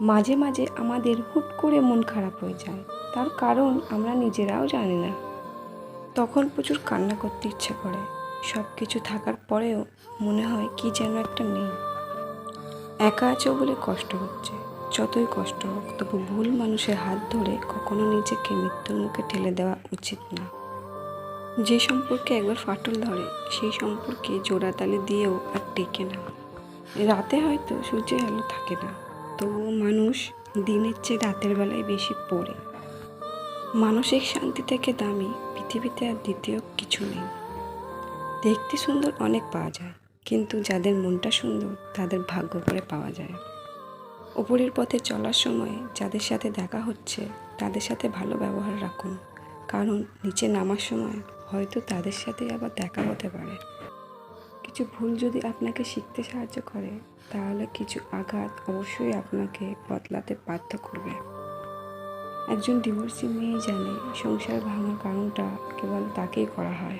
মাঝে মাঝে আমাদের হুট করে মন খারাপ হয়ে যায়। তার কারণ আমরা নিজেরাও জানি না। তখন প্রচুর কান্না করতে ইচ্ছে করে। সব কিছু থাকার পরেও মনে হয় কি যেন একটা নেই। একা আছো বলে কষ্ট হচ্ছে। যতই কষ্ট হোক, তবু ভুল মানুষের হাত ধরে কখনো নিজেকে মৃত্যুর মুখে ঠেলে দেওয়া উচিত না। যে সম্পর্কে একবার ফাটল ধরে, সেই সম্পর্কে জোড়াতালি দিয়েও আর টেকে না। রাতে হয়তো সূর্যের আলো থাকে না। তবুও মানুষ দিনের চেয়ে রাতের বেলায় বেশি পড়ে। মানসিক শান্তি থেকে দামি পৃথিবীতে আর দ্বিতীয় কিছু নেই। দেখতে সুন্দর অনেক পাওয়া যায়, কিন্তু যাদের মনটা সুন্দর, তাদের ভাগ্য করে পাওয়া যায়। ওপরের পথে চলার সময় যাদের সাথে দেখা হচ্ছে, তাদের সাথে ভালো ব্যবহার রাখুন। কারণ নিচে নামার সময় হয়তো তাদের সাথে আবার দেখা হতে পারে। কিছু ভুল যদি আপনাকে শিখতে সাহায্য করে, তাহলে কিছু আঘাত অবশ্যই আপনাকে বদলাতে বাধ্য করবে। একজন ডিভোর্সি মেয়ে জানে, সংসার ভাঙার কারণটা কেবল তাকেই করা হয়।